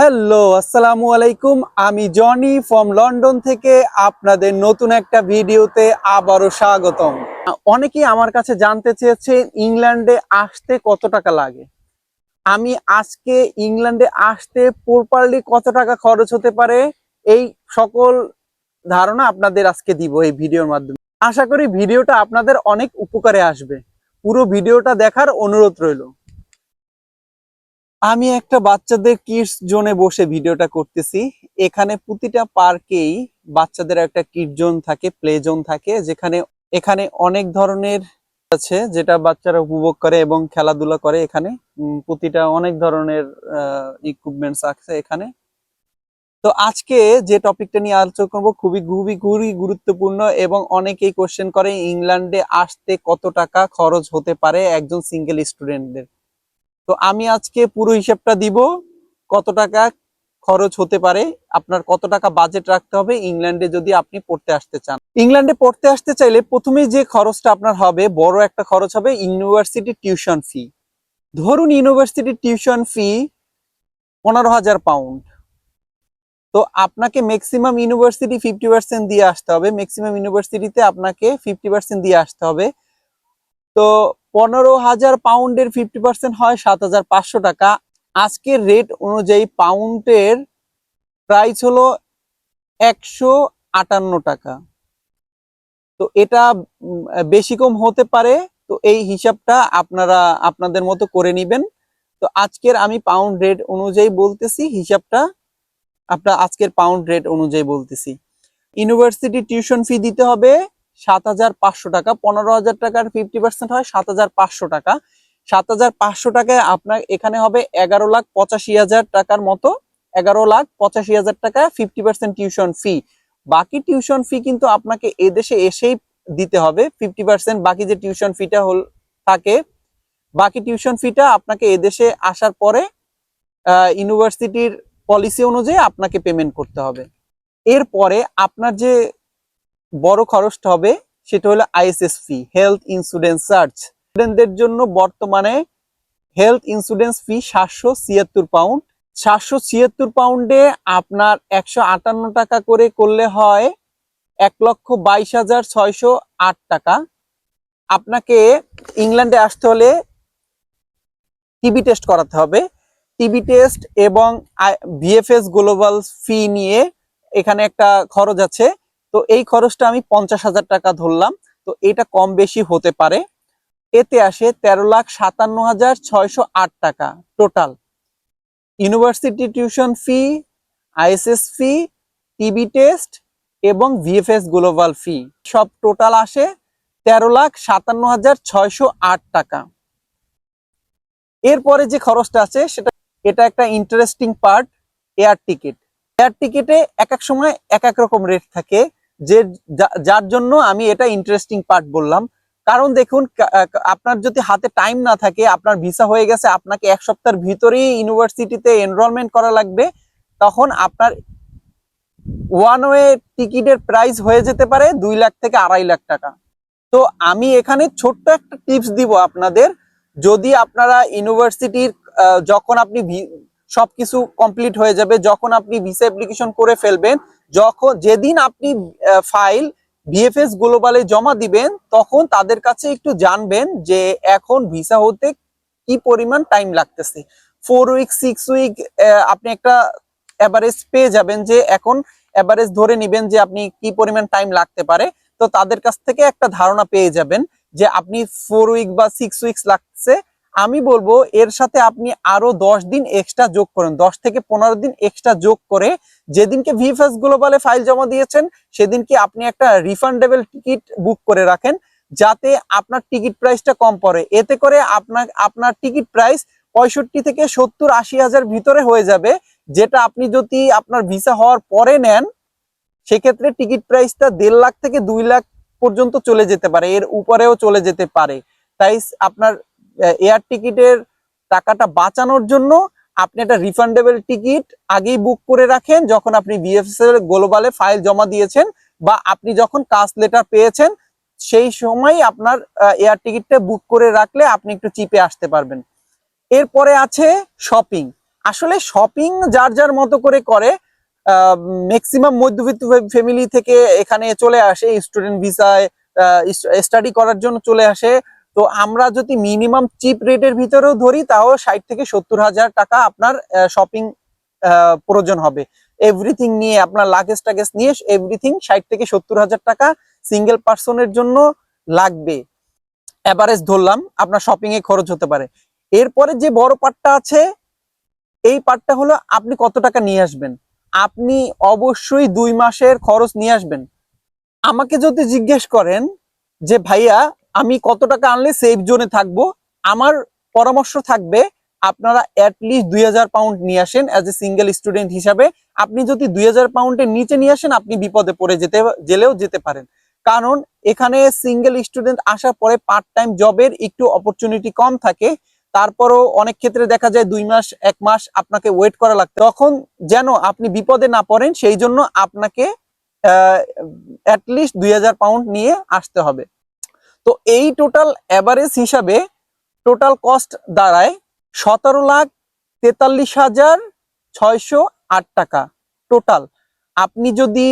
Hello, আসসালামু আলাইকুম। আমি জনি ফ্রম লন্ডন থেকে। আপনাদের নতুন একটা ভিডিওতে আবারও স্বাগতম। অনেকেই আমার কাছে জানতে চেয়েছে, ইংল্যান্ডে আসতে কত টাকা লাগে? আমি আজকে ইংল্যান্ডে আসতে প্রপারলি কত টাকা খরচ হতে পারে? এই সকল ধারণা আপনাদের আজকে দিব এই ভিডিওর মাধ্যমে। আশা করি ভিডিওটা আপনাদের অনেক উপকারে আসবে। পুরো ভিডিওটা দেখার অনুরোধ রইল। আমি একটা বাচ্চাদের কিডস জোনে বসে ভিডিওটা করতেছি। এখানে প্রতিটা পার্কেই বাচ্চাদের একটা কিড জোন থাকে প্লে জোন থাকে, যেখানে, এখানে অনেক ধরনের আছে যেটা বাচ্চারা উপভোগ করে এবং খেলাধুলা করে এখানে। প্রতিটা অনেক ধরনের ইকুইপমেন্টস আছে এখানে। তো আজকে যে টপিকটা নিয়ে আলোচনা করব খুবই খুবই খুবই গুরুত্বপূর্ণ এবং অনেকেই কোশ্চেন করে, ইংল্যান্ডে আসতে কত টাকা খরচ হতে পারে একজন সিঙ্গেল স্টুডেন্টদের তো আমি আজকে পুরো হিসাবটা দিব, কত টাকা খরচ হতে পারে, আপনার কত টাকা বাজেট রাখতে হবে ইংল্যান্ডে যদি আপনি পড়তে আসতে চান। ইংল্যান্ডে পড়তে আসতে চাইলে প্রথমেই যে খরচটা আপনার হবে, বড় একটা খরচ হবে ইউনিভার্সিটি টিউশন ফি। ধরুন ইউনিভার্সিটি টিউশন ফি পনেরো হাজার পাউন্ড। তো আপনাকে ম্যাক্সিমাম ইউনিভার্সিটি ফিফটি পার্সেন্ট দিয়ে আসতে হবে ম্যাক্সিমাম ইউনিভার্সিটিতে আপনাকে ফিফটি পার্সেন্ট দিয়ে আসতে হবে। তো পনেরো হাজার পাউন্ডের ফিফটি পার্সেন্ট হয় সাত হাজার পাঁচশো টাকা। আজকের রেট অনুযায়ী পাউন্ডের প্রাইস হলো একশো আটান্ন টাকা। তো এটা বেশি কম হতে পারে, তো এই হিসাবটা আপনারা, আপনাদের মতো করে নিবেন। তো আজকের আমি পাউন্ড রেট অনুযায়ী বলতেছি, হিসাবটা আপনার আজকের পাউন্ড রেট অনুযায়ী বলতেছি। ইউনিভার্সিটি টিউশন ফি দিতে হবে সাত হাজার পাঁচশো টাকা, পনেরো হাজার টাকার ফিফটি পার্সেন্ট হয় সাত হাজার পাঁচশো টাকা। সাত হাজার পাঁচশো টাকায় আপনার এখানে হবে এগারো লাখ পঁচাশি হাজার টাকার মতো, এগারো লাখ পঁচাশি হাজার টাকা ফিফটি পার্সেন্ট টিউশন ফি বাকি টিউশন ফি কিন্তু আপনাকে এদেশে এসেই দিতে হবে ফিফটি পার্সেন্ট বাকি যে টিউশন ফিটা হল, থাকে, বাকি টিউশন ফিটা আপনাকে এদেশে আসার পরে ইউনিভার্সিটির পলিসি অনুযায়ী আপনাকে পেমেন্ট করতে হবে। এরপরে আপনার যে বড় খরচটা হবে সেটা হলো ISS fee health insurance search স্টুডেন্টদের জন্য বর্তমানে হেলথ ইন্স্যুরেন্স ফি সাতশো ছিয়াত্তর পাউন্ড সাতশো ছিয়াত্তর পাউন্ডে আপনার একশো আটান্ন টাকা করে করলে হয় এক লক্ষ বাইশ হাজার ছয়শো আট টাকা। আপনাকে ইংল্যান্ডে আসতে হলে টিবি টেস্ট করাতে হবে। টিবি টেস্ট এবং ভিএফএস গ্লোবাল ফি নিয়ে এখানে একটা খরচ আছে। তো এই খরচটা আমি পঞ্চাশ হাজার টাকা ধরলাম। তো এটা কম বেশি হতে পারে। এতে আসে তেরো লাখ সাতান্ন হাজার ছয়শো আট টাকা total university tuition fee ISS fee TB test এবং ভিএফএস গ্লোবাল ফি সব টোটাল আসে তেরো লাখ সাতান্ন হাজার ছয়শো আট টাকা। এরপরে যে খরচটা আছে সেটা, এটা একটা interesting part air ticket air টিকিটে এক এক সময় এক এক রকম রেট থাকে। যে যার জন্য আমি এটা ইন্টারেস্টিং পার্ট বললাম। কারণ দেখুন আপনার যদি হাতে টাইম না থাকে, আপনার ভিসা হয়ে গেছে, আপনাকে এক সপ্তাহের ভিতরেই ইউনিভার্সিটিতে এনরোলমেন্ট করা লাগবে, তখন আপনার ওয়ান ওয়ে টিকিটের প্রাইস হয়ে যেতে পারে দুই লাখ থেকে আড়াই লাখ টাকা। তো আমি এখানে ছোট্ট একটা টিপস দিব আপনাদের। যদি আপনারা ইউনিভার্সিটির যখন আপনি সবকিছু কমপ্লিট হয়ে যাবে, যখন আপনি ভিসা অ্যাপ্লিকেশন করে ফেলবেন যখন যেদিন আপনি ফাইল ভিএফএস গ্লোবালে জমা দিবেন, তখন তাদের কাছে একটু জানবেন যে এখন ভিসা হতে কি পরিমাণ টাইম লাগতেছে। ফোর উইক সিক্স উইক আপনি একটা অ্যাভারেজ পেয়ে যাবেন যে এখন অ্যাভারেজ ধরে নেবেন যে আপনি কি পরিমাণ টাইম লাগতে পারে। তো তাদের কাছ থেকে একটা ধারণা পেয়ে যাবেন যে আপনি ফোর উইক বা সিক্স উইকস লাগছে আমি বলব এর সাথে আপনি আরও দশ দিন এক্সট্রা যোগ করেন। দশ থেকে পনেরো দিন এক্সট্রা যোগ করে যেদিনকে ভিএফএস গ্লোবালে ফাইল জমা দিয়েছেন, সেদিনকে আপনি একটা রিফান্ডেবল টিকিট বুক করে রাখেন, যাতে আপনার টিকিট প্রাইসটা কম পড়ে। এতে করে আপনার আপনার টিকিট প্রাইস পঁয়ষট্টি থেকে সত্তর, আশি হাজার ভিতরে হয়ে যাবে, যেটা আপনি যদি আপনার ভিসা হওয়ার পরে নেন, সেক্ষেত্রে টিকিট প্রাইসটা দেড় লাখ থেকে দুই লাখ পর্যন্ত চলে যেতে পারে। এর উপরেও চলে যেতে পারে। তাই আপনার এয়ার টিকিটের টাকাটা বাঁচানোর জন্য আপনি একটা রিফান্ডেবল টিকিট আগেই বুক করে রাখেন যখন আপনি বিএফএস এর গ্লোবালে ফাইল জমা দিয়েছেন বা আপনি যখন কাস্ট লেটার পেয়েছেন, সেই সময় আপনার এয়ার টিকিটটা বুক করে রাখলে আপনি একটু চিপে আসতে পারবেন। এরপরে আছে শপিং আসলে শপিং যার যার মতো করে করে ম্যাক্সিমাম মধ্যবিত্ত ফ্যামিলি থেকে এখানে চলে আসে স্টুডেন্ট ভিসায় স্টাডি করার জন্য চলে আসে তো আমরা যদি মিনিমাম চিপ রেটের ভিতরেও ধরি, তাও ষাট থেকে সত্তর হাজার টাকা আপনার শপিং প্রয়োজন হবে। এভরিথিং নিয়ে আপনার লাগেজ টাগেজ নিয়ে এভরিথিং ষাট থেকে সত্তর হাজার টাকা সিঙ্গেল পার্সনের জন্য লাগবে। অ্যাভারেজ ধরলাম, আপনার শপিং এ খরচ হতে পারে। এরপরে যে বড় পার্টটা আছে, এই পার্টটা হলো আপনি কত টাকা নিয়ে আসবেন? আপনি অবশ্যই দুই মাসের খরচ নিয়ে আসবেন। আমাকে যদি জিজ্ঞেস করেন যে, ভাইয়া আমি কত টাকা আনলে সেফ জোনে থাকব? আমার পরামর্শ থাকবে, আপনারা অ্যাটলিস্ট দুই হাজার পাউন্ড নিয়ে আসেন অ্যাজ এ সিঙ্গেল স্টুডেন্ট হিসাবে। আপনি যদি দুই হাজার পাউন্ডের নিচে নিয়ে আসেন, আপনি বিপদে পড়ে যেতে, জেলেও যেতে পারেন। কারণ এখানে সিঙ্গেল স্টুডেন্ট আসার পরে পার্ট টাইম জবের একটু অপরচুনিটি কম থাকে। তারপরও অনেক ক্ষেত্রে দেখা যায় দুই মাস, এক মাস আপনাকে ওয়েট করা লাগতো। তখন যেন আপনি বিপদে না পড়েন, সেই জন্য আপনাকে অ্যাটলিস্ট দুই হাজার পাউন্ড নিয়ে আসতে হবে। তো এই টোটাল অ্যাভারেজ হিসাবে টোটাল কস্ট দাঁড়ায় সতেরো লাখ তেতাল্লিশ হাজার ছয়শো আট টাকা টোটাল আপনি যদি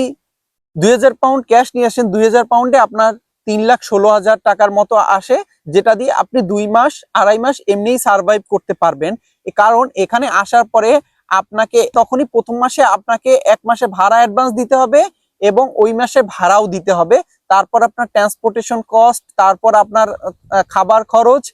দুই হাজার পাউন্ড ক্যাশ নিয়ে আসেন, দুই হাজার পাউন্ডে আপনার তিন লাখ ষোলো হাজার টাকার মতো আসে, যেটা দিয়ে আপনি দুই মাস, আড়াই মাস এমনিই সার্ভাইভ করতে পারবেন। কারণ এখানে আসার পরে আপনাকে তখনই প্রথম মাসে আপনাকে এক মাসে ভাড়া অ্যাডভান্স দিতে হবে এবং ওই মাসে ভাড়াও দিতে হবে। তারপর আপনার ট্রান্সপোর্টেশন কস্ট তারপর আপনার খাবার খরচ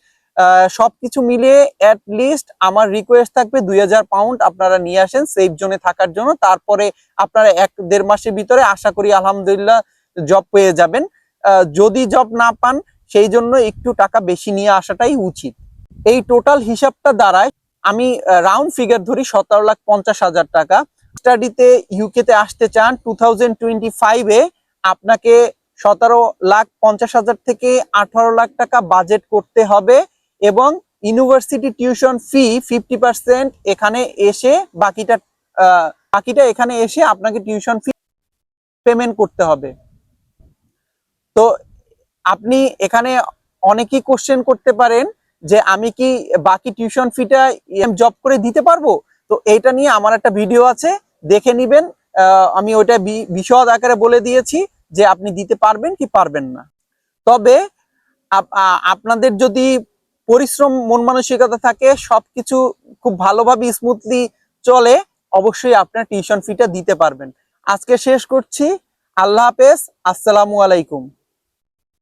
সবকিছু মিলিয়ে অ্যাট লিস্ট আমার রিকোয়েস্ট থাকবে দুই হাজার পাউন্ড আপনারা নিয়ে আসেন সেফ জোনে থাকার জন্য। তারপরে আপনারা এক দেড় মাসের ভিতরে আশা করি আলহামদুলিল্লাহ জব পেয়ে যাবেন। যদি জব না পান, সেই জন্য একটু টাকা বেশি নিয়ে আসাটাই উচিত। এই টোটাল হিসাবটা দ্বারায় আমি রাউন্ড ফিগার ধরি সতেরো লাখ পঞ্চাশ হাজার টাকা। স্টাডিতে ইউকে তে আসতে চান টু থাউজেন্ড টোয়েন্টি ফাইভে আপনাকে সতেরো লাখ পঞ্চাশ হাজার থেকে আঠারো লাখ টাকা বাজেট করতে হবে এবং university tuition fee fifty percent এখানে এসে বাকিটা বাকিটা এখানে এসে আপনাকে টিউশন ফি পেমেন্ট করতে হবে। তো আপনি এখানে অনেকেই কোশ্চেন করতে পারেন যে আমি কি বাকি টিউশন ফিটা জব করে দিতে পারব? তো এইটা নিয়ে আমার একটা ভিডিও আছে, দেখে নিবেন। আমি ওইটা বিশদ আকারে বলে দিয়েছি। যে আপনি দিতে পারবেন কি পারবেন না। তবে আপনাদের যদি পরিশ্রম, মন মানসিকতা থাকে, সবকিছু খুব ভালোভাবে স্মুথলি চলে, অবশ্যই আপনার টিউশন ফিটা দিতে পারবেন। আজকে শেষ করছি। আল্লাহ হাফেজ। আসসালামু আলাইকুম।